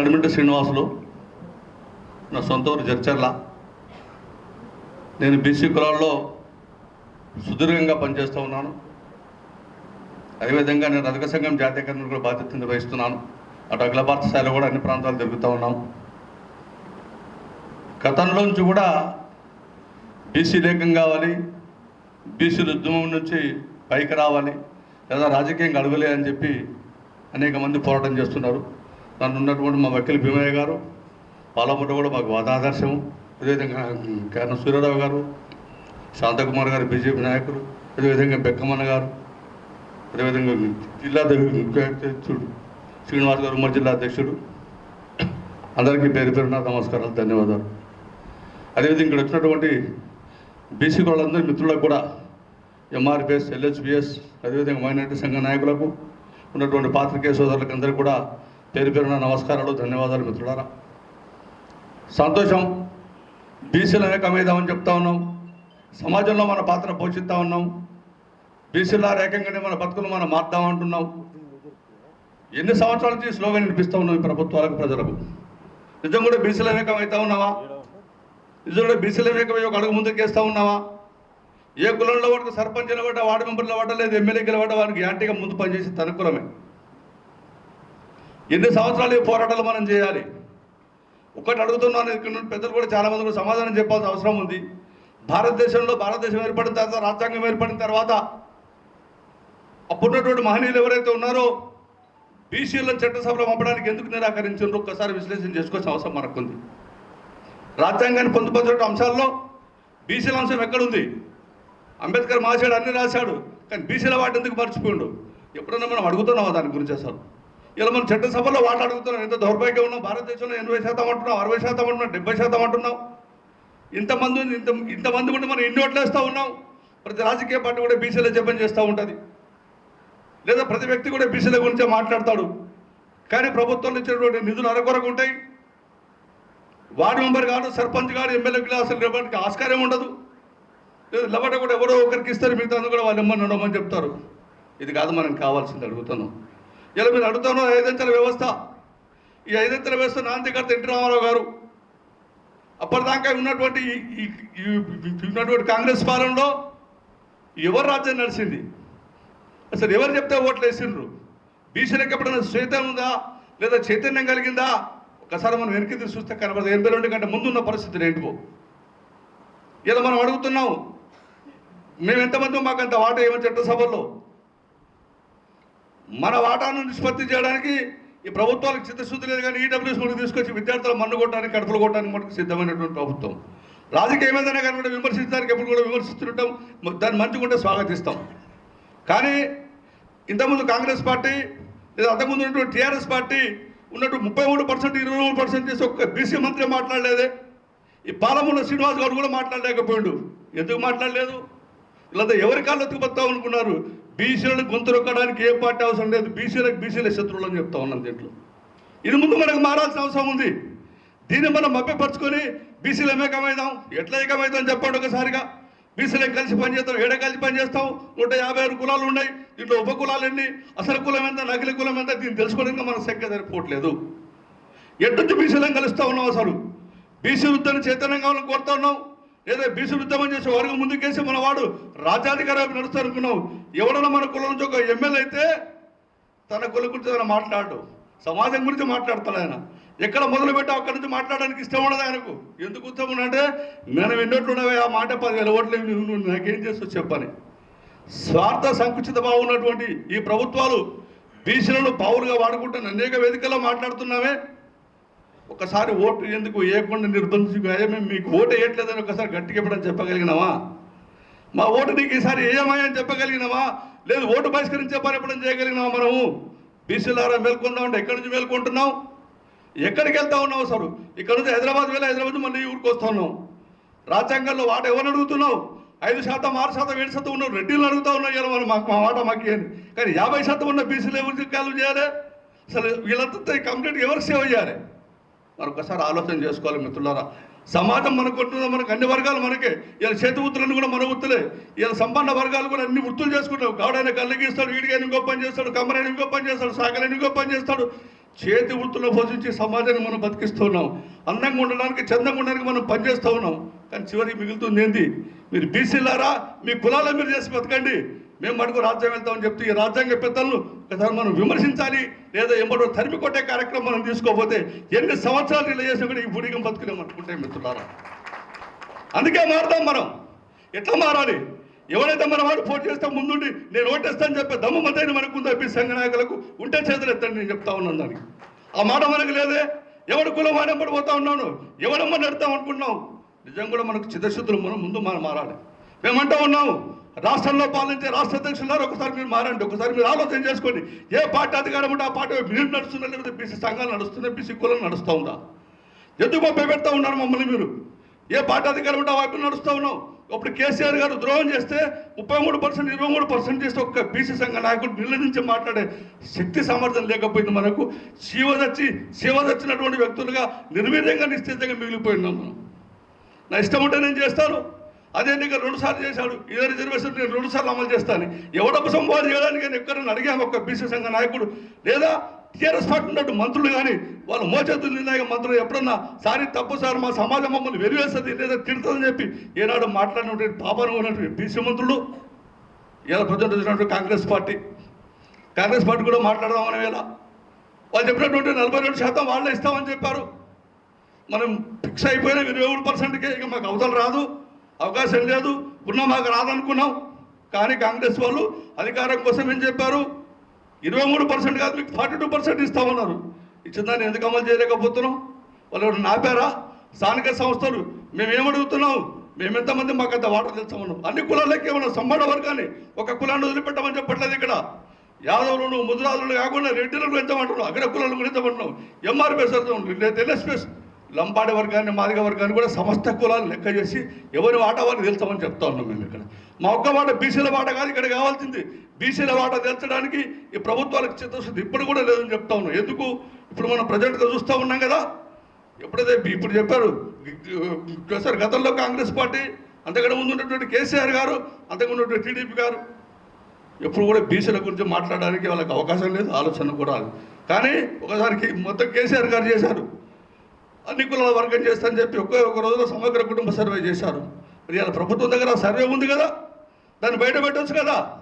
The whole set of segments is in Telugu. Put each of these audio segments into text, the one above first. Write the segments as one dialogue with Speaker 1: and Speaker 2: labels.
Speaker 1: నడిమింటి శ్రీనివాసులు నా సొంత ఊరు జర్చర్ల నేను బీసీ కులాల్లో సుదీర్ఘంగా పనిచేస్తూ ఉన్నాను. అదేవిధంగా నేను రథక సంఘం జాతీయ కూడా బాధ్యత నిర్వహిస్తున్నాను. అటు అఖిల భారత స్థాయిలో కూడా అన్ని ప్రాంతాలు తిరుగుతూ ఉన్నాం. గతంలోంచి కూడా బీసీ లేఖం కావాలి బీసీల ఉద్యమం నుంచి పైకి రావాలి లేదా రాజకీయంగా అడగలే అని చెప్పి అనేక మంది పోరాటం చేస్తున్నారు. దాంట్లో ఉన్నటువంటి మా వకీల్ భీమయ్య గారు పాలమూట కూడా మాకు వాదాదర్శం అదేవిధంగా కేరళ సూర్యరావు గారు శాంతకుమార్ గారు బీజేపీ నాయకులు అదేవిధంగా బెక్కమన్న గారు అదేవిధంగా జిల్లా అధ్యక్షుడు శ్రీనివాస్ గారు ఉమ్మడి జిల్లా అధ్యక్షుడు. అందరికీ పేరు పేరున నమస్కారాలు ధన్యవాదాలు. అదేవిధంగా ఇక్కడ వచ్చినటువంటి బీసీ వాళ్ళందరి మిత్రులకు కూడా ఎంఆర్పిఎస్ ఎల్హెచ్పిఎస్ అదేవిధంగా మైనార్టీ సంఘ నాయకులకు ఉన్నటువంటి పాత్రికేయ సోదరులకు అందరికీ కూడా పేరు పేరున నమస్కారాలు ధన్యవాదాలు మిత్రులారా. సంతోషం బీసీలు అనేకమైదామని చెప్తా ఉన్నాం. సమాజంలో మన పాత్ర పోషిస్తూ ఉన్నాం. బీసీల ఏకంగానే మన బతుకులు మనం మార్దామంటున్నాం ఎన్ని సంవత్సరాల నుంచి స్లోగా వినిపిస్తూ ఉన్నాం ఈ ప్రభుత్వాలకు ప్రజలకు? నిజం కూడా బీసీలు అనేకమవుతా ఉన్నావా? నిజం కూడా బీసీల అనేకమై ఒక అడుగు ముందుకేస్తూ ఉన్నావా? ఏ కులంలో వాడికి సర్పంచ్ నిలబడ్డా వార్డు మెంబర్లు నిలబడ్డ లేదు ఎమ్మెల్యే గెలవడం వారికి యాంటీగా ముందు పనిచేసి తన కులమే. ఎన్ని సంవత్సరాలు ఈ పోరాటాలు మనం చేయాలి? ఒకటి అడుగుతున్నాను ఇక్కడ నుండి పెద్దలు కూడా చాలామంది కూడా సమాధానం చెప్పాల్సిన అవసరం ఉంది. భారతదేశంలో భారతదేశం ఏర్పడిన తర్వాత రాజ్యాంగం ఏర్పడిన తర్వాత అప్పుడున్నటువంటి మహనీయులు ఎవరైతే ఉన్నారో బీసీలను చట్టసభలో పంపడానికి ఎందుకు నిరాకరించారు ఒక్కసారి విశ్లేషణ చేసుకోవాల్సిన అవసరం మనకుంది. రాజ్యాంగాన్ని పొందుపరచిన అంశాల్లో బీసీల అంశం ఎక్కడుంది? అంబేద్కర్ మహాశయుడు అన్ని రాశాడు కానీ బీసీల వాటి ఎందుకు మర్చిపోయిండు? ఎప్పుడన్నా మనం అడుగుతున్నామా దాని గురించి అసలు? ఇలా మనం చట్టసభలో వాటి అడుగుతున్నాం ఎంత దౌర్భాగ్యం ఉన్నాం భారతదేశంలో ఎనభై శాతం అంటున్నాం అరవై శాతం అంటున్నాం డెబ్బై శాతం అంటున్నాం ఇంతమంది ఉంది, ఇంత ఇంతమంది ఉంటే మనం ఇన్ని ఓట్లేస్తూ ఉన్నాం? ప్రతి రాజకీయ పార్టీ కూడా బీసీలో జపం చేస్తూ ఉంటుంది. లేదా ప్రతి వ్యక్తి కూడా బీసీల గురించే మాట్లాడతాడు. కానీ ప్రభుత్వం ఇచ్చినటువంటి నిధులు అరకొరకు ఉంటాయి. వార్డు మెంబర్ కాదు సర్పంచ్ కాదు ఎమ్మెల్యే క్లాసులు ఇవ్వడానికి ఆస్కారం ఉండదు. లేదు లబట కూడా ఎవరో ఒకరికి ఇస్తారు మిగతా కూడా వాళ్ళు ఇమ్మని ఉండమని చెప్తారు. ఇది కాదు మనం కావాల్సింది అడుగుతున్నాం. ఇలా మీరు అడుగుతాను ఐదంచెల వ్యవస్థ. ఈ ఐదంచెల వ్యవస్థ నాందికర్త ఎన్టీ రామారావు గారు. అప్పటిదాకా ఉన్నటువంటి ఈ- ఉన్నటువంటి కాంగ్రెస్ పాలనలో ఎవరు రాజ్యం నడిచింది? అసలు ఎవరు చెప్తే ఓట్లు వేసిండ్రు? బీసీలకు ఎప్పుడైనా శ్వేతం ఉందా? లేదా చైతన్యం కలిగిందా? ఒకసారి మనం వెనక్కి తీసి చూస్తే కనబడదు. ఎనభై రెండు కంటే ముందున్న పరిస్థితులు ఏంటివో. ఇలా మనం అడుగుతున్నాం మేము ఎంతమంది మాకు అంత వాట ఏమని చట్టసభల్లో మన వాటాను నిష్పత్తి చేయడానికి ఈ ప్రభుత్వాలకు చిత్తశుద్ధి లేదు కానీ ఈడబ్ల్యూఎస్ కూడా తీసుకొచ్చి విద్యార్థుల మన్ను కొట్టడానికి కడుపులు కొట్టడానికి మనకు సిద్ధమైనటువంటి ప్రభుత్వం. రాజకీయం ఏదైనా కానీ కూడా విమర్శించడానికి ఎప్పుడు కూడా విమర్శిస్తుంటాం దాన్ని మంచిగుంటే స్వాగతిస్తాం. కానీ ఇంతకుముందు కాంగ్రెస్ పార్టీ లేదా అంతకుముందు ఉన్నటువంటి టీఆర్ఎస్ పార్టీ ఉన్నట్టు ముప్పై మూడు పర్సెంట్ ఇరవై మూడు పర్సెంట్ చేసి ఒక్క బీసీ మంత్రి మాట్లాడలేదే. ఈ పాలమూల శ్రీనివాస్ గారు కూడా మాట్లాడలేకపోయాడు. ఎందుకు మాట్లాడలేదు? ఇలా ఎవరి కాళ్ళు ఎత్తుకుపోతాం అనుకున్నారు? బీసీలను గొంతు రొక్కడానికి ఏ పార్టీ అవసరం లేదు. బీసీలకు బీసీలే శత్రువులు అని చెప్తా ఉన్నాం దీంట్లో ఇది ముందు మనకు మారాల్సిన అవసరం ఉంది. దీన్ని మనం మభ్యపరుచుకొని బీసీలు ఏమేకమైదాం ఎట్లా ఏకమైదాం చెప్పండి ఒకసారిగా. బీసీలకు కలిసి పనిచేస్తాం. ఏడ కలిసి పనిచేస్తాం? నూట యాభై ఆరు కులాలు ఉన్నాయి. దీంట్లో ఉప కులాలు ఎన్ని? అసలు కులం ఎంత? నకిలీ కులం ఎంత? దీన్ని తెలుసుకోవడానికి మన సంఖ్య సరిపోవట్లేదు. ఎట్టు బీసీలను కలుస్తూ ఉన్నాం అసలు? బీసీ వృత్తిని చైతన్యం కావాలని కోరుతా ఉన్నాం లేదా బీసీ ఉద్యమం చేసే వర్గం ముందుకేసి మన వాడు రాజ్యాధికారం నడుస్తారనుకున్నాం ఎవడన్నా మన కులం నుంచి ఒక ఎమ్మెల్యే అయితే తన కులం గురించి తన మాట్లాడు. సమాజం గురించి మాట్లాడతాడు ఆయన. ఎక్కడ మొదలు పెట్టా అక్కడి నుంచి మాట్లాడడానికి ఇష్టం ఉండదు ఆయనకు? ఎందుకు ఉత్తమం అంటే నేను ఎన్నోట్లున్నవే ఆ మాట పదివేల ఓట్లు నాకేం చేస్తూ చెప్పని. స్వార్థ సంకుచిత భావం ఉన్నటువంటి ఈ ప్రభుత్వాలు బీసీలను పావులుగా వాడుకుంటున్న అనేక వేదికల్లో మాట్లాడుతున్నామే ఒకసారి ఓటు ఎందుకు వేయకుండా నిర్బంధించి మేము మీకు ఓటు వేయట్లేదని ఒకసారి గట్టిగా ఎప్పుడని చెప్పగలిగినావా? మా ఓటు నీకు ఈసారి ఏమాయని అని చెప్పగలిగినావా? లేదు ఓటు బహిష్కరించే పని ఎప్పుడని చేయగలిగినావా మనము? బీసీలారా మేల్కొందాం అంటే ఎక్కడి నుంచి మేల్కొంటున్నాం ఎక్కడికి వెళ్తా ఉన్నావు అసలు ఇక్కడ నుంచి హైదరాబాద్ వెళ్ళి హైదరాబాద్ మళ్ళీ ఊరికి వస్తా ఉన్నాం రాజ్యాంగంలో వాట ఎవరిని అడుగుతున్నావు? ఐదు శాతం ఆరు శాతం ఏడు శాతం ఉన్న రెడ్డిలు అడుగుతా ఉన్నావు ఇలా మనం మాకు మా వాట మాకు అని కానీ యాభై శాతం ఉన్న బీసీలు ఎవరికి కాలు చేయాలి? అసలు వీళ్ళంతా కంప్లీట్ ఎవరికి సేవ చేయాలి? మరొకసారి ఆలోచన చేసుకోవాలి మిత్రులారా. సమాజం మనకు మనకు అన్ని వర్గాలు మనకే. ఇలా చేతి వృత్తులన్నీ కూడా మన వృత్తులే ఇలా సంపన్న వర్గాలు కూడా అన్ని వృత్తులు చేసుకుంటాం కావడైనా కళ్ళగిస్తాడు వీడికైనా ఇంకో పని చేస్తాడు కమ్మరైన ఇంకో పని చేస్తాడు సాగలైన ఇంకో పని చేస్తాడు. చేతి వృత్తుల్లో పోషించి సమాజాన్ని మనం బతికిస్తున్నాం అందంగా ఉండడానికి చందంగా ఉండడానికి మనం పనిచేస్తూ ఉన్నాం. కానీ చివరికి మిగులుతుంది ఏంది? మీరు బీసీలారా? మీ కులాల మీరు చేసి బతకండి. మేము మటుకు రాజ్యం వెళ్తామని చెప్తే ఈ రాజ్యాంగ పెద్దలను ఒకసారి మనం విమర్శించాలి. లేదా ఎంబడో తరిమి కొట్టే కార్యక్రమం మనం తీసుకోకపోతే ఎన్ని సంవత్సరాలు ఇలా చేసినా కూడా ఈ బుడిగం బతుకులేం అనుకుంటే మిత్రులారా. అందుకే మారుదాం మనం. ఎట్లా మారాలి? ఎవరైతే మన వాడు పోటీ చేస్తే ముందుండి నేను ఓటేస్తాను చెప్పే దమ్ము మతైన మనకు ఉందో? సంఘ నాయకులకు ఉంటే చేతులు ఎత్తండి నేను చెప్తా ఉన్నాను దానికి. ఆ మాట మనకు లేదే. ఎవడు కులం వాడెంబడి పోతా ఉన్నాను ఎవడమ్మ నడతాం అనుకుంటున్నాం నిజం కూడా మనకు చిత్తశుద్ధులు మనం ముందు మనం మారాలి. మేమంటా ఉన్నాము. రాష్ట్రంలో పాలించే రాష్ట్ర అధ్యక్షులారు ఒకసారి మీరు మారండి. ఒకసారి మీరు ఆలోచన చేసుకోండి. ఏ పార్టీ అధికారం ఉంటే ఆ పార్టీ మీరు నడుస్తున్నా లేకపోతే బీసీ సంఘాలు నడుస్తున్నాయి? బీసీ కులం నడుస్తూ ఉందా? ఎందుకు గొప్ప పెడతా ఉన్నారు మమ్మల్ని మీరు? ఏ పార్టీ అధికారం ఉంటే ఆ వైపు నడుస్తూ ఉన్నాం అప్పుడు కేసీఆర్ గారు ద్రోహం చేస్తే ముప్పై మూడు పర్సెంట్ ఇరవై మూడు పర్సెంట్ చేస్తే ఒక్క బీసీ సంఘ నాయకుడు నిలదించి మాట్లాడే శక్తి సామర్థ్యం లేకపోయింది మనకు. శివదచ్చి శివదచ్చినటువంటి వ్యక్తులుగా నిర్వీర్యంగా నిశ్చితంగా మిగిలిపోయినాం మనం. నా ఇష్టం ఉంటే నేను చేస్తాను. అదే నీకు రెండు సార్లు చేశాడు. ఇదే రిజర్వేషన్ నేను రెండు సార్లు అమలు చేస్తాను. ఎవడప్పు సంపాదన చేయడానికి నేను అడిగాను ఒక బీసీ సంఘ నాయకుడు. లేదా టీఆర్ఎస్ పార్టీ ఉన్నట్టు మంత్రులు కానీ వాళ్ళు మోచేతులు నిర్ణయ మంత్రులు ఎప్పుడన్నా సారి తప్పు సార్ మా సమాజం మమ్మల్ని వెలివేస్తుంది లేదా తిడుతుందని చెప్పి ఏనాడు మాట్లాడినటువంటి పాపను ఉన్నటువంటి బీసీ మంత్రులు ఇలా ప్రజలు వచ్చినటువంటి కాంగ్రెస్ పార్టీ. కాంగ్రెస్ పార్టీ కూడా మాట్లాడదామని వేళ. వాళ్ళు చెప్పినటువంటి నలభై రెండు శాతం వాళ్ళే ఇస్తామని చెప్పారు. మనం ఫిక్స్ అయిపోయినా ఇరవై మూడు పర్సెంట్కే ఇక మాకు అవతల రాదు. అవకాశం లేదు. ఉన్న మాకు రాదనుకున్నాం. కానీ కాంగ్రెస్ వాళ్ళు అధికారం కోసం ఏం చెప్పారు? ఇరవై మూడు పర్సెంట్ కాదు మీకు ఫార్టీ టూ పర్సెంట్ ఇస్తామన్నారు ఇచ్చిన దాన్ని ఎందుకు అమలు చేయలేకపోతున్నాం? వాళ్ళు నాపారా? స్థానిక సంస్థలు మేమేమడుగుతున్నాం మేము ఎంతమంది మాకు అంత వాటర్ తెచ్చామన్నాం. అన్ని కులాలకి ఏమన్నా సంబంధ వర్గాన్ని ఒక కులాన్ని వదిలిపెట్టమని చెప్పట్లేదు ఇక్కడ. యాదవులను ముద్రాలను కాకుండా రెడ్డిలను పెంచమంటున్నాం అగ్ర కులాలను కూడా పెంచమంటున్నాం ఎంఆర్పిఎస్ లేదా ఎల్ఎస్పిఎస్ లంబాడి వర్గాన్ని మాదిగ వర్గాన్ని కూడా సమస్త కులాలు లెక్క చేసి ఎవరి వాట వాళ్ళు తెలుస్తామని చెప్తా ఉన్నాం మేము ఇక్కడ. మా ఒక్క వాట బీసీల వాట కాదు ఇక్కడ కావాల్సింది. బీసీల వాట తెల్చడానికి ఈ ప్రభుత్వాలకు చిత్తశుద్ధి ఇప్పుడు కూడా లేదని చెప్తా ఉన్నాం. ఎందుకు? ఇప్పుడు మనం ప్రజెంట్గా చూస్తూ ఉన్నాం కదా. ఎప్పుడైతే ఇప్పుడు చెప్పారు సార్ గతంలో కాంగ్రెస్ పార్టీ అంతకంటే ముందు ఉన్నటువంటి కేసీఆర్ గారు అంతకు ఉన్నటువంటి టీడీపీ గారు ఎప్పుడు కూడా బీసీల గురించి మాట్లాడడానికి వాళ్ళకి అవకాశం లేదు ఆలోచన కూడా కానీ ఒకసారికి మొత్తం కేసీఆర్ గారు చేశారు. అన్ని కులాల వర్గం చేస్తానని చెప్పి ఒకే ఒక రోజులో సమగ్ర కుటుంబ సర్వే చేశారు. మరి ఇలా ప్రభుత్వం దగ్గర సర్వే ఉంది కదా? దాన్ని బయట పెట్టవచ్చు కదా?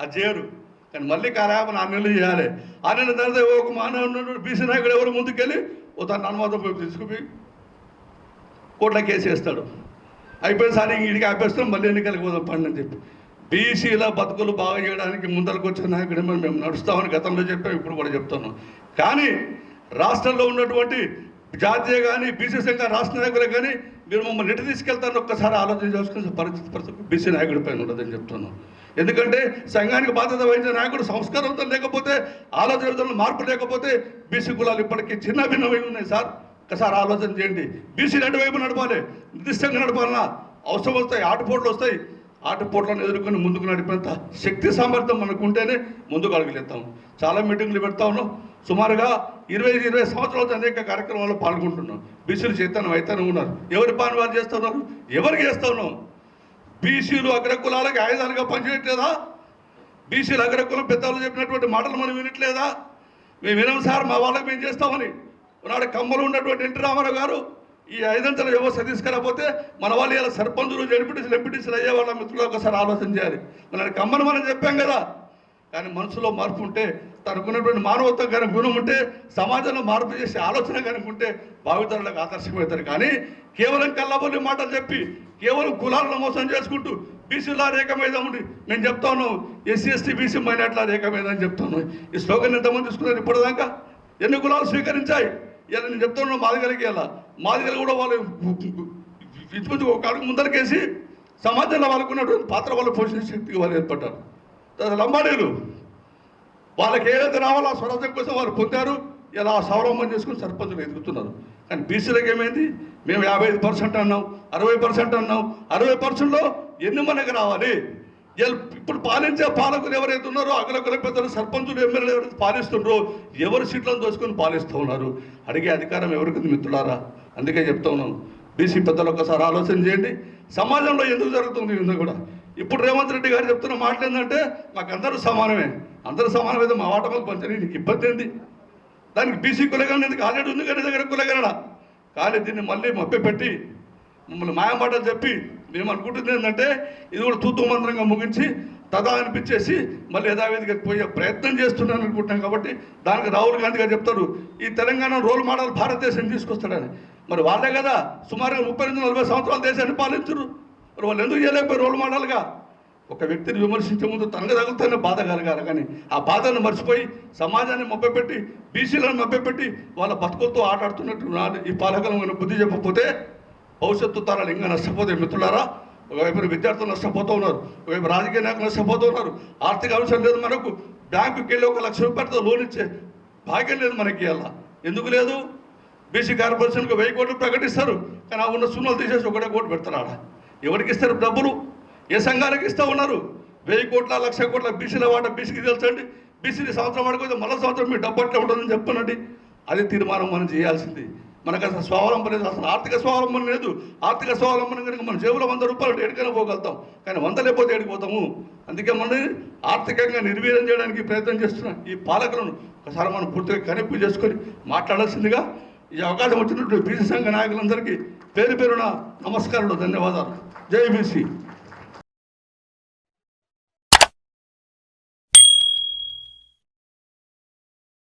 Speaker 1: అది చేయరు. కానీ మళ్ళీ కార్యాపన ఆ చేయాలి. ఆ నెల తర్వాత ఒక మానవ బీసీ నాయకుడు ఎవరు ముందుకెళ్ళి ఓ తన అనుమతం తీసుకుపోయి కోట్ల కేసు వేస్తాడు. అయిపోయినసారి ఇంటికి ఆపేస్తాం మళ్ళీ ఎన్నికలకు పోదాం పండి అని చెప్పి. బీసీల బతుకులు బాగా చేయడానికి ముందరకు వచ్చిన నాయకుడు మేము నడుస్తామని గతంలో చెప్పాం ఇప్పుడు కూడా చెప్తున్నాం. కానీ రాష్ట్రంలో ఉన్నటువంటి జాతీయ కానీ బీసీ సంఘ రాష్ట్ర నాయకులు కానీ మీరు మమ్మల్ని ఎటు తీసుకెళ్తారని ఒక్కసారి ఆలోచన చేసుకుని పరిస్థితి పరిస్థితి బీసీ నాయకుడి పైన ఉండదని చెప్తున్నాను ఎందుకంటే సంఘానికి బాధ్యత వహించిన నాయకుడు సంస్కారంతో లేకపోతే ఆలోచన విధానంలో మార్పు లేకపోతే బీసీ కులాలు ఇప్పటికీ చిన్న భిన్నమై ఉన్నాయి సార్. ఒకసారి ఆలోచన చేయండి. బీసీ రెండు వైపు నడపాలి. నిర్దిష్టంగా నడపాలన్నా అవసరం వస్తాయి ఆటపోట్లు వస్తాయి. ఆటపోట్లను ఎదుర్కొని ముందుకు నడిపేంత శక్తి సామర్థ్యం మనకు ఉంటేనే ముందుకు అడుగులేస్తాం చాలా మీటింగ్లు పెడతా ఉన్నాం. సుమారుగా ఇరవై ఇరవై సంవత్సరాలతో అనేక కార్యక్రమాల్లో పాల్గొంటున్నాం. బీసీలు చైతన్యం అయితేనే ఉన్నారు. ఎవరి పని వారు చేస్తున్నారు? ఎవరికి చేస్తా ఉన్నాం బీసీలు అగ్రకులాలకి ఆయుధాలుగా పనిచేయట్లేదా? బీసీలు అగ్రకులం పెద్దలు చెప్పినటువంటి మాటలు మనం వినట్లేదా? మేము వినం సార్ మా వాళ్ళకి మేము చేస్తామని. నాడు కమ్మలు ఉన్నటువంటి ఎన్టీ రామారావు గారు. ఈ ఐదంతల వ్యవస్థ తీసుకురాకపోతే మన వాళ్ళు ఇలా సర్పంచులు జడిపిటీసులు ఎంపీటీసులు అయ్యే వాళ్ళ మిత్రులు ఒకసారి ఆలోచన చేయాలి. మన కమ్మని మనం చెప్పాం కదా. కానీ మనసులో మార్పు ఉంటే తనకున్నటువంటి మానవత్వం కనుక గుణం ఉంటే సమాజంలో మార్పు చేసే ఆలోచన కనుక ఉంటే భావితరులకు ఆదర్శమవుతారు కానీ కేవలం కళ్ళబొల్లి మాటలు చెప్పి కేవలం కులాలను మోసం చేసుకుంటూ బీసీలా రేఖ మీద ఉండి నేను చెప్తా ఉన్నాను ఎస్సీ ఎస్టీ బీసీ మైనార్టీల రేఖ మీద అని చెప్తాను ఈ స్లోగన్ ఎంతమంది తీసుకున్నారు ఇప్పటిదాకా ఎన్ని కులాలు స్వీకరించాయి? ఇలా నేను చెప్తాను మాదిగలకి ఇలా. మాదిగలు కూడా వాళ్ళు ఇటువంటి ఒక అడుగు ముందరికేసి సమాజంలో వాళ్ళకున్నటువంటి పాత్ర వాళ్ళు పోషించే శక్తికి వాళ్ళు ఏర్పడ్డారు. లంబాడీలు వాళ్ళకి ఏదైతే రావాలో ఆ స్వరాజ్యం కోసం వాళ్ళు పొందారు ఇలా స్వావలంబం చేసుకుని సర్పంచులు ఎదుగుతున్నారు. కానీ బీసీలకు ఏమైంది? మేము యాభై ఐదు పర్సెంట్ అన్నాం అరవై పర్సెంట్ అన్నాం. అరవై పర్సెంట్లో ఎన్ని మనకి రావాలి? ఇప్పుడు పాలించే పాలకులు ఎవరైతే ఉన్నారో అగ్రకుల పెద్దలు సర్పంచులు ఎమ్మెల్యేలు ఎవరైతే పాలిస్తుండ్రో ఎవరు సీట్లను దోచుకొని పాలిస్తూ ఉన్నారు? అడిగే అధికారం ఎవరికి మిత్రులారా? అందుకే చెప్తా ఉన్నాను. బీసీ పెద్దలు ఒకసారి ఆలోచన చేయండి. సమాజంలో ఎందుకు జరుగుతుంది ఇందులో కూడా? ఇప్పుడు రేవంత్ రెడ్డి గారు చెప్తున్న మాటలు ఏంటంటే మాకు అందరూ సమానమే. అందరూ సమానమైతే మా వాటకు పంచని నీకు ఇబ్బంది ఏంది? దానికి బీసీ కులగణ ఎందుకు? ఆల్రెడీ ఉంది కానీ దగ్గర కులగణ కానీ దీన్ని మళ్ళీ మభ్యపెట్టి మమ్మల్ని మాయమాటలు చెప్పి మేము అనుకుంటుంది ఏంటంటే ఇది కూడా తూతు మంత్రంగా ముగించి తదా అనిపించేసి మళ్ళీ యథావిధిగా పోయే ప్రయత్నం చేస్తున్నాను అనుకుంటున్నాం కాబట్టి దానికి రాహుల్ గాంధీ గారు చెప్తారు ఈ తెలంగాణ రోల్ మోడల్ భారతదేశం తీసుకొస్తాడని. మరి వాళ్ళే కదా సుమారుగా ముప్పై నుంచి నలభై సంవత్సరాల దేశాన్ని పాలించరు. మరి వాళ్ళు ఎందుకు చేయలేకపోయి రోల్ మోడల్గా? ఒక వ్యక్తిని విమర్శించే ముందు తనకు తగులుతూనే బాధ కలగాలి కానీ ఆ బాధను మర్చిపోయి సమాజాన్ని మభ్యపెట్టి బీసీలను మభ్యపెట్టి వాళ్ళ బతుకులతో ఆటాడుతున్నట్టు ఈ పాలకులను బుద్ధి చెప్పకపోతే భవిష్యత్తు తరాలు ఇంకా నష్టపోతాయి. మిత్రులారా ఒకవైపు విద్యార్థులు నష్టపోతూ ఉన్నారు ఒకవైపు రాజకీయ నాయకులు నష్టపోతూ ఉన్నారు. ఆర్థిక అంశం లేదు మనకు. బ్యాంకుకి వెళ్ళి ఒక లక్ష రూపాయలతో లోన్ ఇచ్చే భాగ్యం లేదు మనకి అలా. ఎందుకు లేదు? బీసీ కార్పొరేషన్కి వెయ్యి కోట్లు ప్రకటిస్తారు కానీ ఆ ఉన్న సున్నలు తీసేసి ఒకటే కోటి పెడతారు ఎవరికి ఇస్తారు డబ్బులు? ఏ సంఘాలకు ఇస్తూ ఉన్నారు? వెయ్యి కోట్ల లక్ష కోట్ల బీసీల వాట బీసీకి తెలుసండి? బీసీని సంవత్సరం వాడుకోతే మళ్ళీ సంవత్సరం మీ డబ్బు అట్లా ఉంటుందని చెప్పనండి. అది తీర్మానం మనం చేయాల్సింది. మనకు అసలు స్వావలంబన లేదు అసలు ఆర్థిక స్వావలంబన లేదు. ఆర్థిక స్వావలంబన కనుక మన జేబులో వంద రూపాయలు ఎడికైనా పోగలుగుతాం. కానీ వంద లేకపోతే ఎడిపోతాము అందుకే మనం ఆర్థికంగా నిర్వీర్యం చేయడానికి ప్రయత్నం చేస్తున్న ఈ పాలకులను ఒకసారి మనం పూర్తిగా కనెక్ట్ చేసుకొని మాట్లాడాల్సిందిగా ఈ అవకాశం వచ్చినటువంటి బీసీ సంఘ నాయకులందరికీ పేరు పేరున నమస్కారాలు ధన్యవాదాలు. జై బీసీ.